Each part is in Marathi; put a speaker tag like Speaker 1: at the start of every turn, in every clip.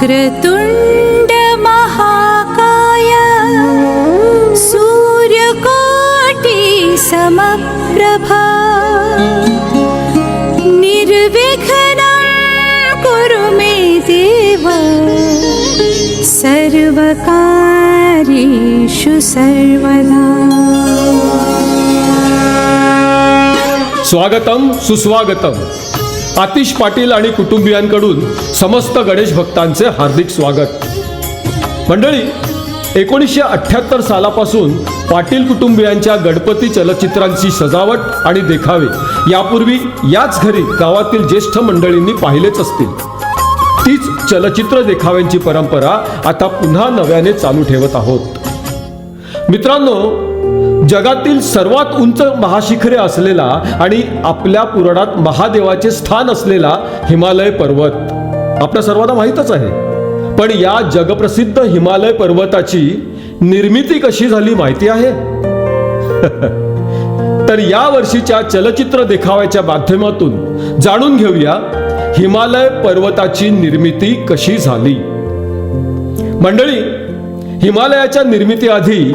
Speaker 1: वक्रतुण्ड महाकाय सूर्यकोटि समप्रभा निर्विघ्नं कुरु मे देव सर्वकार्येषु सर्वदा
Speaker 2: स्वागतम सुस्वागतम आतिश पाटील आणि कुटुंबियांकडून समस्त गणेश भक्तांचे हार्दिक स्वागत. मंडळी एकोणीसशे अठ्ठ्याहत्तर सालापासून पाटील कुटुंबियांच्या गणपती चलचित्रांची सजावट आणि देखावे यापूर्वी याच घरी गावातील ज्येष्ठ मंडळींनी पाहिलेच असतील. तीच चलचित्र देखाव्यांची परंपरा आता पुन्हा नव्याने चालू ठेवत आहोत. मित्रांनो जगातील सर्वात उंच महाशिखरे असलेला आणि आपल्या पुराणात महादेवाचे स्थान असलेला हिमालय पर्वत. आपल्या सर्वांना माहीतच आहे. पण या जगप्रसिद्ध हिमालय पर्वताची निर्मिती कशी झाली माहिती आहे? तर या वर्षीच्या चलचित्र देखाव्याच्या माध्यमातून जाणून घेऊया हिमालय पर्वताची निर्मिती कशी झाली. मंडळी हिमालयाच्या निर्मितीआधी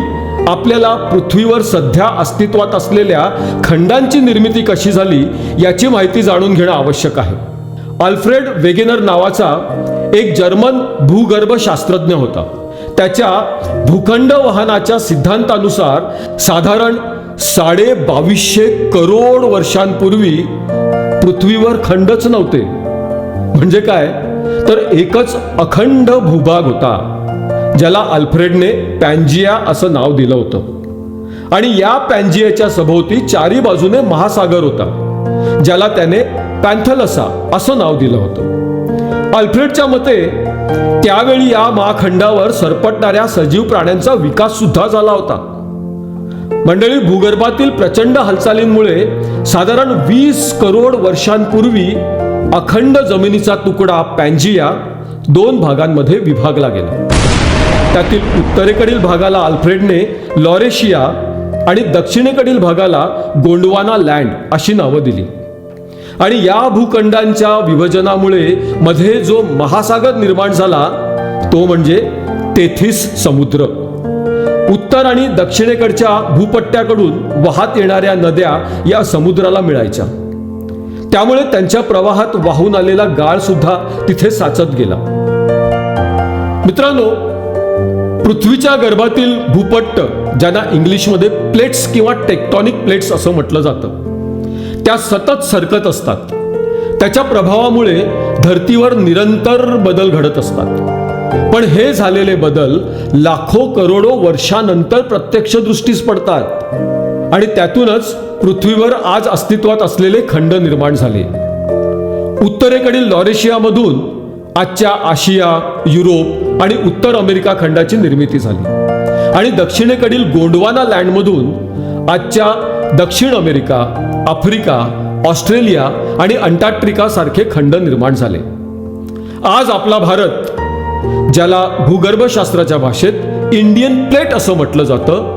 Speaker 2: आपल्याला पृथ्वीवर सध्या अस्तित्वात असलेल्या खंडांची निर्मिती कशी झाली याची माहिती जाणून घेणं आवश्यक आहे. अल्फ्रेड वेगेनर नावाचा एक जर्मन भूगर्भशास्त्रज्ञ होता. त्याच्या भूखंड वाहनाच्या सिद्धांतानुसार साधारण साडे बावीसशे करोड वर्षांपूर्वी पृथ्वीवर खंडच नव्हते. म्हणजे काय? तर एकच अखंड भूभाग होता. ज्याला अल्फ्रेडने पॅन्जिया असं नाव दिलं होतं. आणि या पॅन्जियाच्या सभोवती चारी बाजूने महासागर होता ज्याला त्याने पॅन्थलसा असं नाव दिलं होतं. अल्फ्रेडच्या मते त्यावेळी या महाखंडावर सरपटणाऱ्या सजीव प्राण्यांचा विकास सुद्धा झाला होता. मंडळी भूगर्भातील प्रचंड हालचालींमुळे साधारण वीस करोड वर्षांपूर्वी अखंड जमिनीचा तुकडा पॅन्जिया दोन भागांमध्ये विभागला गेला. त्यातील उत्तरेकडील भागाला अल्फ्रेडने लॉरेशिया आणि दक्षिणेकडील भागाला गोंडवाना लँड अशी नावं दिली. आणि या भूखंडांच्या विभजनामुळे मध्ये जो महासागर निर्माण झाला तो म्हणजे तेथिस समुद्र. उत्तर आणि दक्षिणेकडच्या भूपट्ट्याकडून वाहत येणाऱ्या नद्या या समुद्राला मिळायच्या. त्यामुळे त्यांच्या प्रवाहात वाहून आलेला गाळ सुद्धा तिथे साचत गेला. मित्रांनो पृथ्वीच्या गर्भातील भूपट्ट ज्यांना इंग्लिशमध्ये प्लेट्स किंवा टेक्टॉनिक प्लेट्स असं म्हटलं जातं त्या सतत सरकत असतात. त्याच्या प्रभावामुळे धर्तीवर निरंतर बदल घडत असतात. पण हे झालेले बदल लाखो करोडो वर्षानंतर प्रत्यक्ष दृष्टीस पडतात. आणि त्यातूनच पृथ्वीवर आज अस्तित्वात असलेले खंड निर्माण झाले. उत्तरेकडील लॉरेशियामधून आजच्या आशिया युरोप आणि उत्तर अमेरिका खंडाची निर्मिती झाली. आणि दक्षिणेकडील गोंडवाना लँडमधून आजच्या दक्षिण अमेरिका आफ्रिका ऑस्ट्रेलिया आणि अंटार्क्टिका सारखे खंड निर्माण झाले. आज आपला भारत ज्याला भूगर्भशास्त्राच्या भाषेत इंडियन प्लेट असं म्हटलं जातं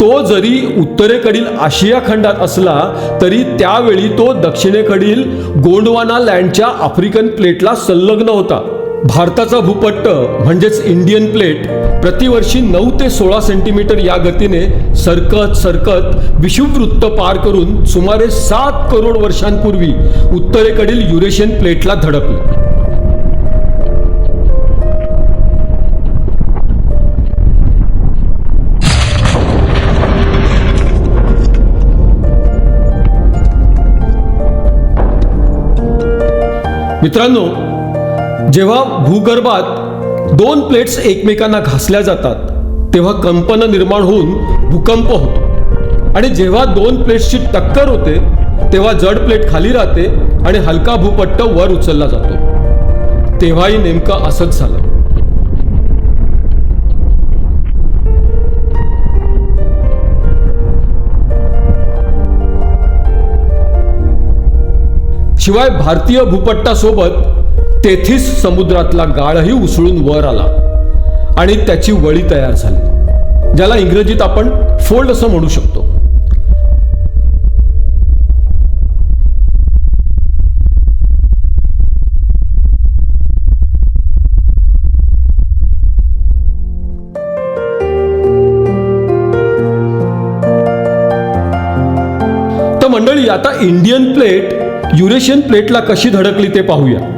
Speaker 2: तो जरी उत्तरेकडील आशिया खंडात असला तरी त्यावेळी तो दक्षिणेकडील गोंडवाना लँडच्या आफ्रिकन प्लेटला संलग्न होता. भारताचा भूपट्ट म्हणजेच इंडियन प्लेट प्रतिवर्षी नऊ ते सोळा सेंटीमीटर या गतीने सरकत सरकत विषुववृत्त पार करून सुमारे सात करोड वर्षांपूर्वी उत्तरेकडील युरेशियन प्लेटला धडकली मित्रांनो जेव्हा भूगर्भात दोन प्लेट्स एकमेकांना घासल्या जातात तेव्हा कंपन निर्माण होऊन भूकंप होतो. आणि जेव्हा दोन प्लेट्सची टक्कर होते तेव्हा जड प्लेट खाली राहते आणि हलका भूपट्ट वर उचलला जातो. तेव्हाही नेमकं असंच झालं. शिवाय भारतीय भूपट्टासोबत तेथीस समुद्रातला गाळही उसळून वर आला आणि त्याची वळी तयार झाली ज्याला इंग्रजीत आपण फोल्ड असं म्हणू शकतो. मंडळी आता इंडियन प्लेट युरेशियन प्लेटला कशी धडकली ते पाहूया.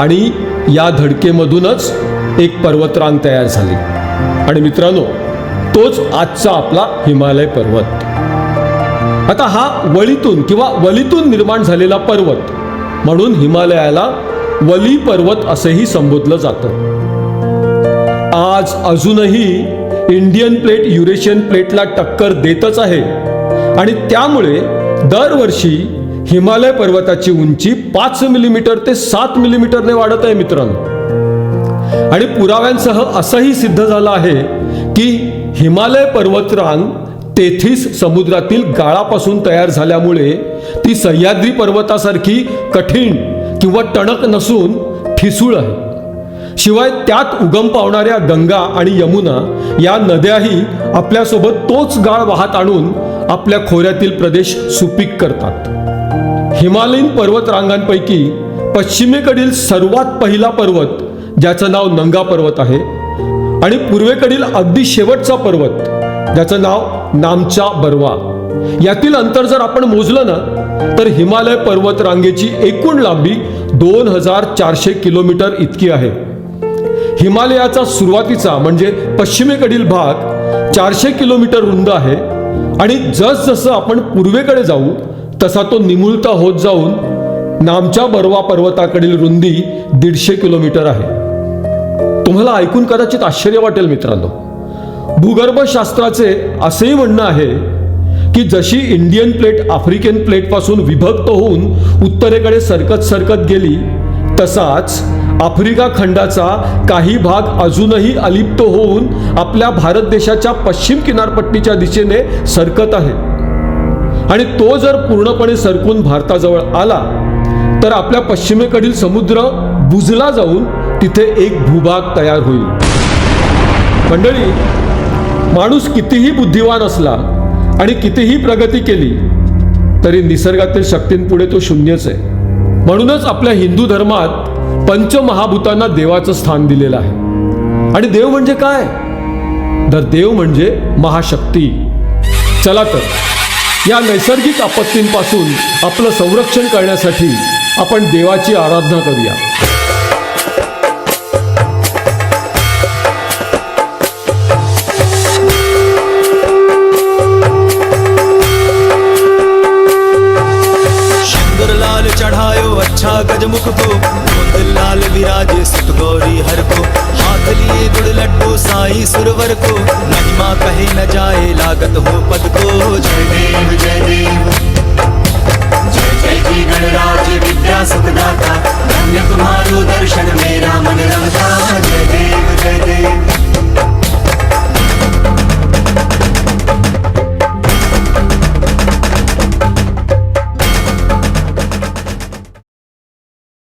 Speaker 2: आणि या धडकेमधूनच एक पर्वतरांग तयार झाली. आणि मित्रांनो तोच आजचा आपला हिमालय पर्वत. आता हा वळीतून किंवा वलीतून निर्माण झालेला पर्वत म्हणून हिमालयाला वली पर्वत असेही संबोधलं जातं. आज अजूनही इंडियन प्लेट युरेशियन प्लेटला टक्कर देतच आहे. आणि त्यामुळे दरवर्षी हिमालय पर्वताची उंची पाच मिलीमीटर ते सात मिलीमीटरने वाढत आहे मित्रांनो. आणि पुराव्यांसह असंही सिद्ध झालं आहे की हिमालय पर्वतरांग तेथीस समुद्रातील गाळापासून तयार झाल्यामुळे ती सह्याद्री पर्वतासारखी कठीण किंवा टणक नसून ठिसूळ आहे. शिवाय त्यात उगम पावणाऱ्या गंगा आणि यमुना या नद्याही आपल्यासोबत तोच गाळ वाहत आणून आपल्या खोऱ्यातील प्रदेश सुपीक करतात. हिमालयीन पर्वतरांगांपैकी पश्चिमेकडील सर्वात पहिला पर्वत ज्याचं नाव नंगा पर्वत आहे आणि पूर्वेकडील अगदी शेवटचा पर्वत ज्याचं नाव नामचा बर्वा. यातील अंतर जर आपण मोजलं ना तर हिमालय पर्वत रांगेची एकूण लांबी दोन हजार चारशे किलोमीटर इतकी आहे. हिमालयाचा सुरुवातीचा म्हणजे पश्चिमेकडील भाग चारशे किलोमीटर रुंद आहे आणि जसजसं आपण पूर्वेकडे जाऊ तसा तो निमुळता होत जाऊन नामच्या बरवा पर्वताकडील रुंदी दीडशे किलोमीटर आहे. तुम्हाला ऐकून कदाचित आश्चर्य वाटेल मित्रांनो. भूगर्भशास्त्राचे असेही म्हणणं आहे की जशी इंडियन प्लेट आफ्रिकन प्लेटपासून विभक्त होऊन उत्तरेकडे सरकत सरकत गेली तसाच आफ्रिका खंडाचा काही भाग अजूनही अलिप्त होऊन आपल्या भारत देशाच्या पश्चिम किनारपट्टीच्या दिशेने सरकत आहे. आणि तो जर पूर्णपणे सरकून भारताजवळ आला तर आपल्या पश्चिमेकडील समुद्र बुजला जाऊन तिथे एक भूभाग तयार होईल. मंडळी माणूस कितीही बुद्धिवान असला आणि कितीही प्रगती केली तरी निसर्गातील शक्तींपुढे तो शून्यच आहे. म्हणूनच आपल्या हिंदू धर्मात पंचमहाभूतांना देवाचं स्थान दिलेलं आहे. आणि देव म्हणजे काय? तर देव म्हणजे महाशक्ती. चला तर. या नैसर्गिक आपत्तींपासून आपलं संरक्षण करण्यासाठी आपण देवाची आराधना करूया.
Speaker 3: साई सुरवर को महिमा कहे न जाए लागत हो पद को जय देव जय देव।